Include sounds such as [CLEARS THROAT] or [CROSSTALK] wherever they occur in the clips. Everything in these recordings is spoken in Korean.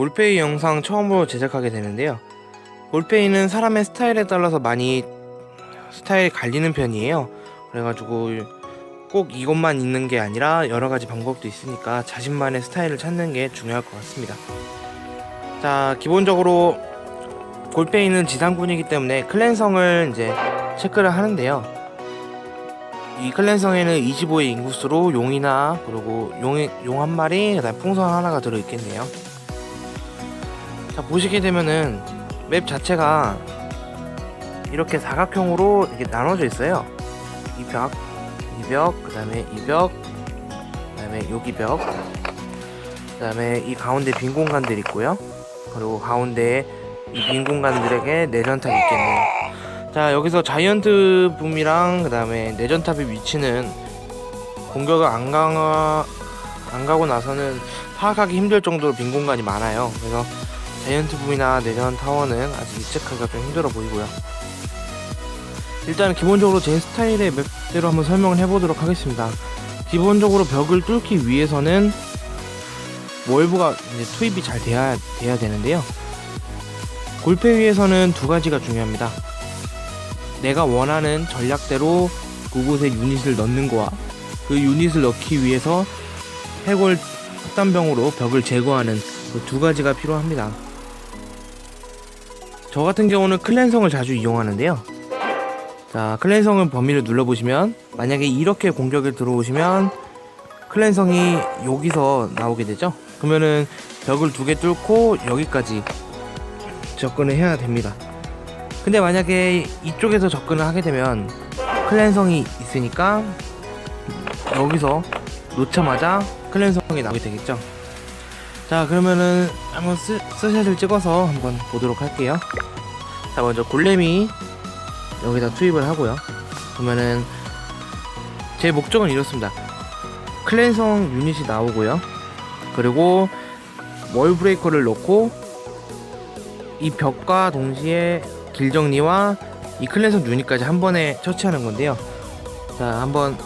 볼페이 영상 처음으로 제작하게 되는데요. 볼페이는 사람의 스타일에 따라서 많이 스타일이 갈리는 편이에요. 그래가지고 꼭 이것만 있는 게 아니라 여러 가지 방법도 있으니까 자신만의 스타일을 찾는 게 중요할 것 같습니다. 자, 기본적으로 볼페이는 지상군이기 때문에 클랜성을 이제 체크를 하는데요. 이 클랜성에는 25의 인구수로 용이나 그리고 용이 용한 마리, 그다음 풍선 하나가 들어 있겠네요. 자 보시게 되면은 맵 자체가 이렇게 사각형으로 이렇게 나눠져 있어요. 이 벽, 이 벽, 그 다음에 이 벽, 그 다음에 여기 벽, 그 다음에 이 가운데 빈 공간들 있고요. 그리고 가운데에 이 빈 공간들에게 내전탑이 있겠네요. 자 여기서 자이언트 붐이랑 그 다음에 내전탑의 위치는 공격을 안 강화 안 가고 나서는 파악하기 힘들 정도로 빈 공간이 많아요. 그래서 자이언트 붐이나 내전 타워는 아직 예측하기가 좀 힘들어 보이고요. 일단 기본적으로 제 스타일의 맵대로 한번 설명을 해보도록 하겠습니다. 기본적으로 벽을 뚫기 위해서는 월브가 투입이 잘 돼야 돼야 되는데요. 골패 위에서는 두 가지가 중요합니다. 내가 원하는 전략대로 그곳에 유닛을 넣는 거와 그 유닛을 넣기 위해서 해골 흑단병으로 벽을 제거하는 그 두 가지가 필요합니다. 저 같은 경우는 클랜성을 자주 이용하는데요. 자, 클랜성을 범위를 눌러보시면 만약에 이렇게 공격을 들어오시면 클랜성이 여기서 나오게 되죠. 그러면은 벽을 두 개 뚫고 여기까지 접근을 해야 됩니다. 근데 만약에 이쪽에서 접근을 하게 되면 클랜성이 있으니까 여기서 놓자마자 클랜성이 나오게 되겠죠. 자 그러면은 한번 스, 스샷을 찍어서 한번 보도록 할게요. 자 먼저 골렘이 여기다 투입을 하고요. 그러면은 제 목적은 이렇습니다. 클랜성 유닛이 나오고요. 그리고 월 브레이커를 넣고 이 벽과 동시에 길 정리와 이 클랜성 유닛까지 한 번에 처치하는 건데요. 자, 한번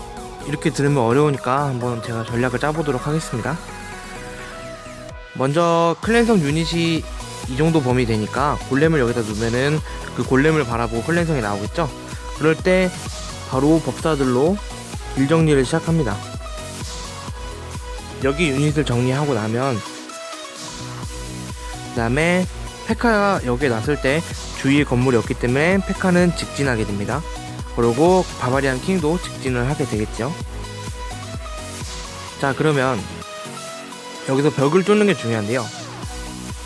이렇게 들으면 어려우니까 한번 제가 전략을 짜보도록 하겠습니다. 먼저 클랜성 유닛이 이 정도 범위 되니까 골렘을 여기다 두면은 그 골렘을 바라보고 클랜성이 나오겠죠? 그럴 때 바로 법사들로 길 정리를 시작합니다. 여기 유닛을 정리하고 나면 그 다음에 페카가 여기에 났을 때 주위에 건물이 없기 때문에 페카는 직진하게 됩니다. 그리고 바바리안 킹도 직진을 하게 되겠죠. 자 그러면 여기서 벽을 뚫는 게 중요한데요.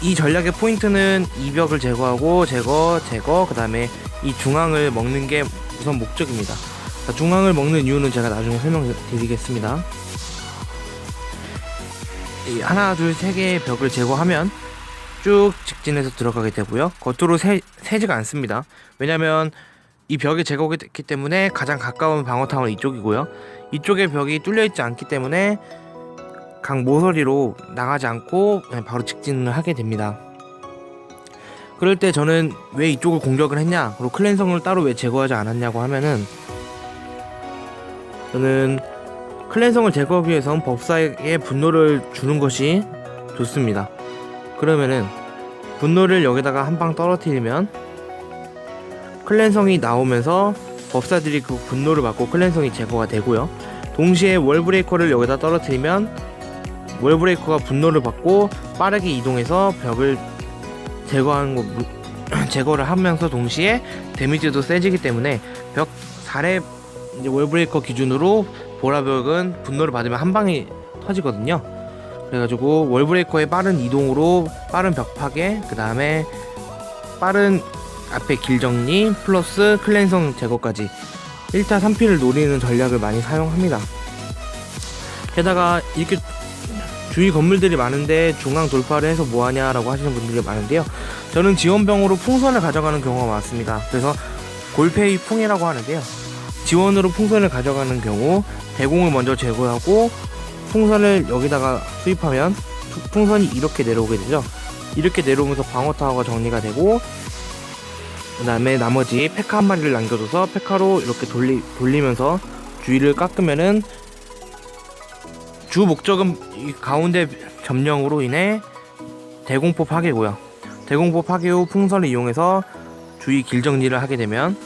이 전략의 포인트는 이 벽을 제거하고 제거 제거 그 다음에 이 중앙을 먹는 게 우선 목적입니다. 자, 중앙을 먹는 이유는 제가 나중에 설명드리겠습니다. 이 하나 둘 세 개의 벽을 제거하면 쭉 직진해서 들어가게 되고요. 겉으로 새, 새지가 않습니다. 왜냐면 이 벽이 제거됐기 때문에 가장 가까운 방어 타워는 이쪽이고요. 이쪽의 벽이 뚫려 있지 않기 때문에 각 모서리로 나가지 않고 바로 직진을 하게 됩니다. 그럴 때 저는 왜 이쪽을 공격을 했냐, 그리고 클랜성을 따로 왜 제거하지 않았냐고 하면은 저는 클랜성을 제거하기 위해선 법사에게 분노를 주는 것이 좋습니다. 그러면은 분노를 여기다가 한 방 떨어뜨리면 클랜성이 나오면서 법사들이 그 분노를 받고 클랜성이 제거가 되고요. 동시에 월브레이커를 여기다 떨어뜨리면 월브레이커가 분노를 받고 빠르게 이동해서 벽을 제거하는 거 무- [CLEARS THROAT] 제거를 하면서 동시에 데미지도 세지기 때문에 벽 4렙 이제 월브레이커 기준으로 보라벽은 분노를 받으면 한 방에 터지거든요. 그래가지고 월브레이커의 빠른 이동으로 빠른 벽 파괴 그 다음에 빠른 앞에 길 정리 플러스 클랜성 제거까지 1타 3피를 노리는 전략을 많이 사용합니다. 게다가 이렇게 주위 건물들이 많은데 중앙 돌파를 해서 뭐하냐라고 하시는 분들이 많은데요. 저는 지원병으로 풍선을 가져가는 경우가 많습니다. 그래서 골페이 풍이라고 하는데요. 지원으로 풍선을 가져가는 경우 대공을 먼저 제거하고 풍선을 여기다가 투입하면 투- 풍선이 이렇게 내려오게 되죠. 이렇게 내려오면서 방어 타워가 정리가 되고 그 다음에 나머지 페카 한 마리를 남겨줘서 페카로 이렇게 돌리, 돌리면서 주위를 깎으면은 주 목적은 이 가운데 점령으로 인해 대공포 파괴고요. 대공포 파괴 후 풍선을 이용해서 주위 길 정리를 하게 되면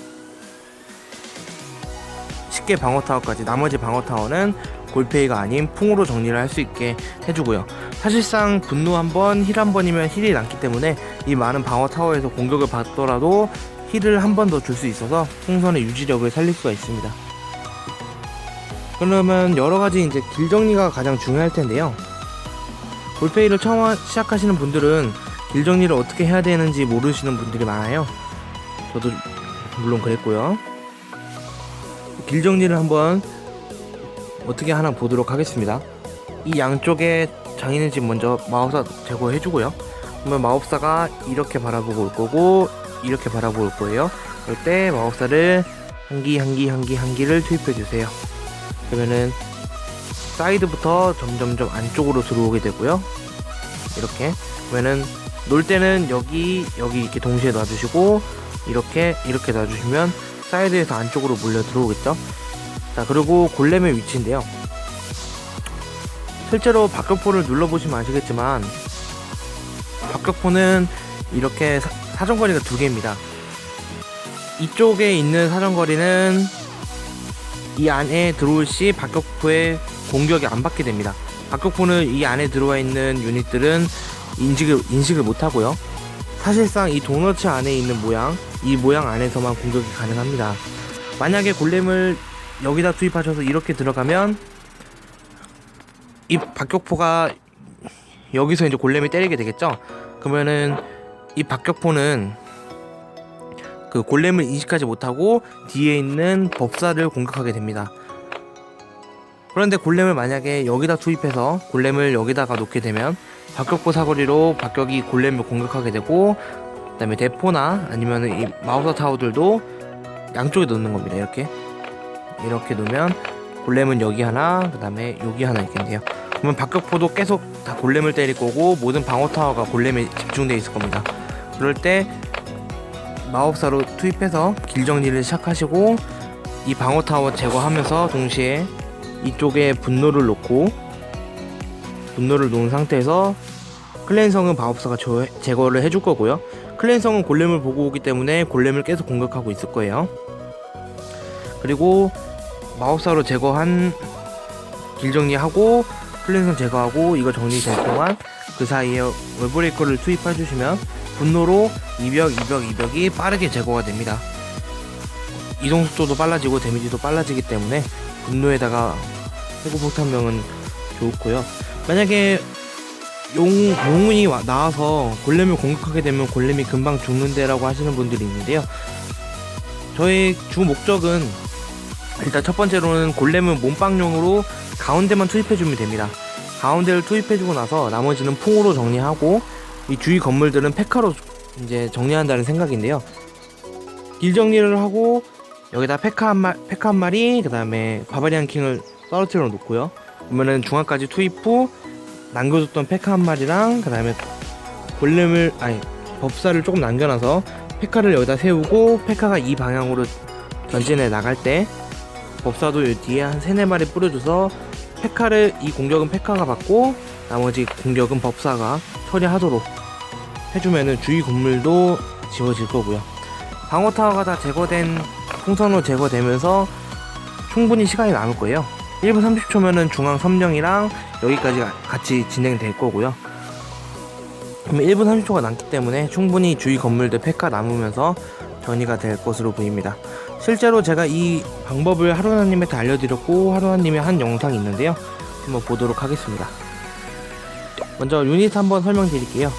쉽게 방어 타워까지 나머지 방어 타워는 골페이가 아닌 풍으로 정리를 할 수 있게 해주고요. 사실상 분노 한 번, 힐 한 번이면 힐이 남기 때문에 이 많은 방어 타워에서 공격을 받더라도 힐을 한 번 더 줄 수 있어서 풍선의 유지력을 살릴 수가 있습니다. 그러면 여러 가지 이제 길 정리가 가장 중요할 텐데요. 골페이를 처음 하- 시작하시는 분들은 길 정리를 어떻게 해야 되는지 모르시는 분들이 많아요. 저도 물론 그랬고요. 길 정리를 한번 어떻게 하나 보도록 하겠습니다. 이 양쪽에 장인의 집 먼저 마법사 제거해주고요. 그러면 마법사가 이렇게 바라보고 올 거고 이렇게 바라보고 올 거예요. 그럴 때 마법사를 한기 한기 한기 한 기를 투입해 주세요. 그러면은 사이드부터 점점점 안쪽으로 들어오게 되고요. 이렇게 그러면은 놀 때는 여기 여기 이렇게 동시에 놔주시고 이렇게 이렇게 놔주시면 사이드에서 안쪽으로 몰려 들어오겠죠. 자 그리고 골렘의 위치인데요. 실제로 박격포를 눌러보시면 아시겠지만 박격포는 이렇게 사, 사정거리가 두 개입니다. 이쪽에 있는 사정거리는 이 안에 들어올 시 박격포의 공격이 안 받게 됩니다. 박격포는 이 안에 들어와 있는 유닛들은 인식을 인식을 못 하고요. 사실상 이 도너츠 안에 있는 모양, 이 모양 안에서만 공격이 가능합니다. 만약에 골렘을 여기다 투입하셔서 이렇게 들어가면 이 박격포가 여기서 이제 골렘이 때리게 되겠죠. 그러면은 이 박격포는 그 골렘을 인식하지 못하고 뒤에 있는 법사를 공격하게 됩니다. 그런데 골렘을 만약에 여기다 투입해서 골렘을 여기다가 놓게 되면 박격포 사거리로 박격이 골렘을 공격하게 되고 그다음에 대포나 아니면 이 마우서 타워들도 양쪽에 놓는 겁니다. 이렇게 이렇게 놓으면 골렘은 여기 하나 그다음에 여기 하나 있겠네요. 그러면 박격포도 계속 다 골렘을 때릴 거고 모든 방어 타워가 골렘에 집중되어 있을 겁니다. 그럴 때 마법사로 투입해서 길 정리를 시작하시고 이 방어 타워 제거하면서 동시에 이쪽에 분노를 놓고 분노를 놓은 상태에서 클랜성은 마법사가 저- 제거를 해줄 거고요. 클랜성은 골렘을 보고 오기 때문에 골렘을 계속 공격하고 있을 거예요. 그리고 마법사로 제거한 길 정리하고 클랜성 제거하고 이거 정리될 동안 그 사이에 월브레이커를 투입해 주시면 분노로 이벽, 이벽, 이벽이 빠르게 제거가 됩니다. 이동 속도도 빨라지고 데미지도 빨라지기 때문에 분노에다가 해고 폭탄병은 좋고요. 만약에 용, 용운이 와- 나와서 골렘을 공격하게 되면 골렘이 금방 죽는데라고 하시는 분들이 있는데요. 저의 주 목적은 일단 첫 번째로는 골렘은 몸빵용으로 가운데만 투입해주면 됩니다. 가운데를 투입해주고 나서 나머지는 풍으로 정리하고 이 주위 건물들은 페카로 이제 정리한다는 생각인데요. 길 정리를 하고 여기다 페카 한 마, 페카 한 마리, 그 다음에 바바리안 킹을 떨어뜨려 놓고요. 그러면은 중앙까지 투입 후 남겨뒀던 페카 한 마리랑 그 다음에 골렘을 아니 법사를 조금 남겨놔서 페카를 여기다 세우고 페카가 이 방향으로 전진해 나갈 때 법사도 이 뒤에 한 세네 마리 뿌려줘서 페카를 이 공격은 페카가 받고 나머지 공격은 법사가 처리하도록 해주면은 주위 건물도 지워질 거고요. 방어 타워가 다 제거된 풍선으로 제거되면서 충분히 시간이 남을 거예요. 1분 30초면은 중앙 섬령이랑 여기까지 같이 진행될 거고요. 그러면 1분 30초가 남기 때문에 충분히 주위 건물들 팩카 남으면서 정리가 될 것으로 보입니다. 실제로 제가 이 방법을 하루나님한테 알려드렸고 하루나님이 한 영상이 있는데요. 한번 보도록 하겠습니다. 먼저 유닛 한번 설명드릴게요.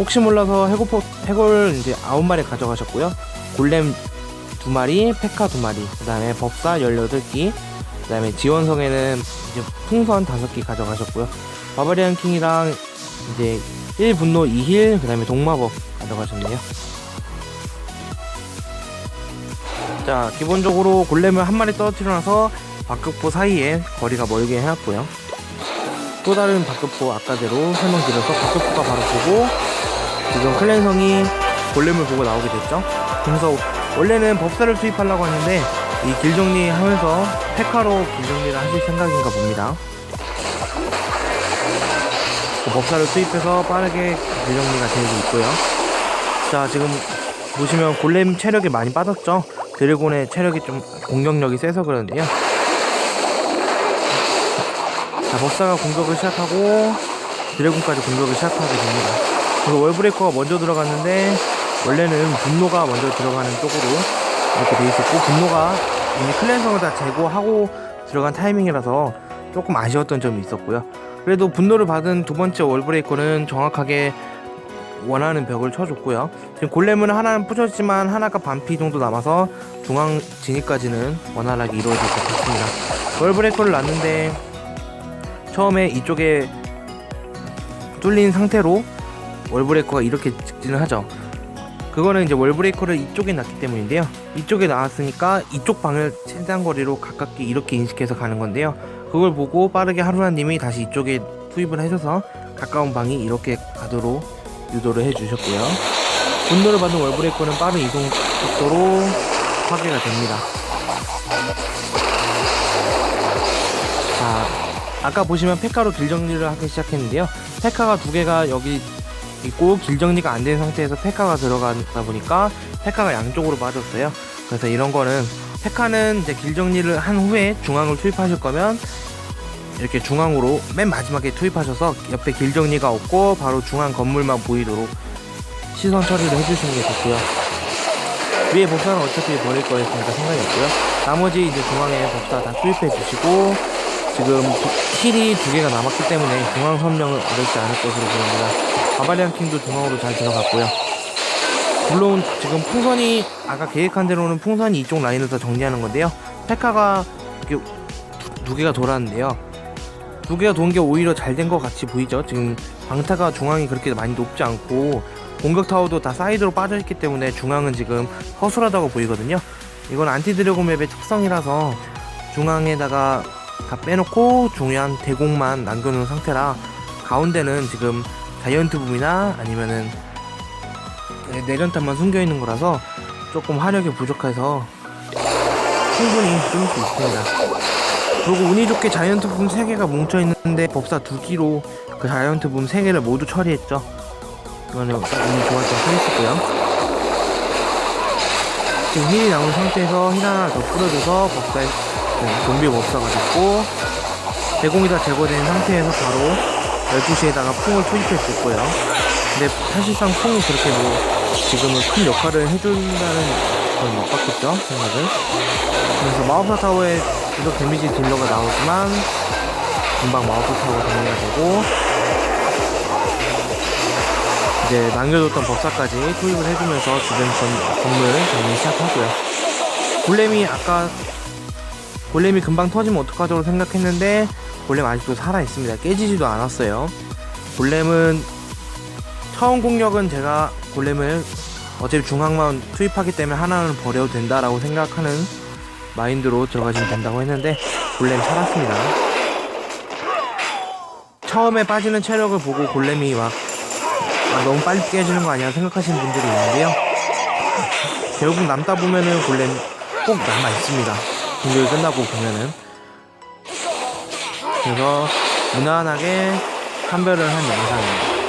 혹시 몰라서 해골 해골 이제 9마리 가져가셨고요. 골렘 2마리, 페카 2마리, 그 다음에 법사 18기, 그 다음에 지원성에는 이제 풍선 5개 가져가셨고요. 바바리안 킹이랑 이제 1분노 2힐, 그 다음에 동마법 가져가셨네요. 자, 기본적으로 골렘을 한 마리 떨어뜨려놔서 박격포 사이에 거리가 멀게 해놨고요. 또 다른 박격포 아까대로 설명드려서 박격포가 바로 보고 지금 클랜성이 골렘을 보고 나오게 됐죠. 그래서 원래는 법사를 투입하려고 하는데 이 길 정리하면서 페카로 길 정리를 하실 생각인가 봅니다. 법사를 투입해서 빠르게 재정리가 되고 있고요. 자 지금 보시면 골렘 체력이 많이 빠졌죠. 드래곤의 체력이 좀 공격력이 세서 그러는데요. 자 법사가 공격을 시작하고 드래곤까지 공격을 시작하게 됩니다. 그래서 월브레이커가 먼저 들어갔는데 원래는 분노가 먼저 들어가는 쪽으로 이렇게 돼 있었고 분노가 이미 클랜성을 다 제거하고 들어간 타이밍이라서 조금 아쉬웠던 점이 있었고요. 그래도 분노를 받은 두 번째 월브레이커는 정확하게 원하는 벽을 쳐줬고요. 지금 골렘은 하나는 부셨지만 하나가 반피 정도 남아서 중앙 진입까지는 원활하게 이루어질 것 같습니다. 월브레이커를 놨는데 처음에 이쪽에 뚫린 상태로 월브레이커가 이렇게 직진을 하죠. 그거는 이제 월브레이커를 이쪽에 놨기 때문인데요. 이쪽에 나왔으니까 이쪽 방을 최단 거리로 가깝게 이렇게 인식해서 가는 건데요. 그걸 보고 빠르게 하루나님이 다시 이쪽에 투입을 해줘서 가까운 방이 이렇게 가도록 유도를 해주셨고요. 분노를 받은 월브레이커는 빠른 이동 속도로 파괴가 됩니다. 자, 아까 보시면 페카로 길 정리를 하기 시작했는데요. 페카가 두 개가 여기 있고 길 정리가 안 된 상태에서 페카가 들어가다 보니까 페카가 양쪽으로 빠졌어요. 그래서 이런 거는 페카는 이제 길 정리를 한 후에 중앙을 투입하실 거면 이렇게 중앙으로 맨 마지막에 투입하셔서 옆에 길 정리가 없고 바로 중앙 건물만 보이도록 시선 처리를 해주시는 게 좋고요. 위에 법사는 어차피 버릴 거였으니까 상관이 없고요. 나머지 이제 중앙에 법사 다 투입해 주시고 지금 힐이 두 개가 남았기 때문에 중앙 선명은 어렵지 않을 것으로 보입니다. 바바리안 킹도 중앙으로 잘 들어갔고요. 물론 지금 풍선이 아까 계획한 대로는 풍선이 이쪽 라인에서 정리하는 건데요. 페카가 두, 두 개가 돌았는데요. 두 개가 돈게 오히려 잘 된 것 같이 보이죠. 지금 방타가 중앙이 그렇게 많이 높지 않고 공격 타워도 다 사이드로 빠져 있기 때문에 중앙은 지금 허술하다고 보이거든요. 이건 안티 드래곤 맵의 특성이라서 중앙에다가 다 빼놓고 중요한 대공만 남겨놓은 상태라 가운데는 지금 자이언트 붐이나 아니면은 내전탄만 숨겨 있는 거라서 조금 화력이 부족해서 충분히 뚫을 수 있습니다. 그리고 운이 좋게 자이언트 붐 3개가 뭉쳐 있는데 법사 2기로 그 자이언트 붐 3개를 모두 처리했죠. 이거는 운이 좋았던 케이스고요. 지금 힐이 남은 상태에서 힐 하나 더 뿌려줘서 법사의 네, 좀비 법사가 됐고 대공이 다 제거된 상태에서 바로 12시에다가 풍을 투입했을 거예요. 근데 사실상 풍이 그렇게 뭐 지금은 큰 역할을 해준다는 건 못 봤겠죠 생각을. 그래서 마법사 타워에 계속 데미지 딜러가 나오지만 금방 마법사 타워가 정리가 되고 이제 남겨뒀던 법사까지 투입을 해주면서 주변 전, 건물 정리 시작하고요. 골렘이 아까 골렘이 금방 터지면 어떡하죠 생각했는데 골렘 아직도 살아있습니다. 깨지지도 않았어요. 골렘은 처음 공격은 제가 골렘을 어차피 중앙만 투입하기 때문에 하나는 버려도 된다라고 생각하는 마인드로 들어가시면 된다고 했는데 골렘 살았습니다. 처음에 빠지는 체력을 보고 골렘이 막 아, 너무 빨리 깨지는 거 아니야 생각하시는 분들이 있는데요. 결국 남다 보면은 골렘 꼭 남아 있습니다. 공격이 끝나고 보면은 그래서 무난하게 판별을 한 영상입니다.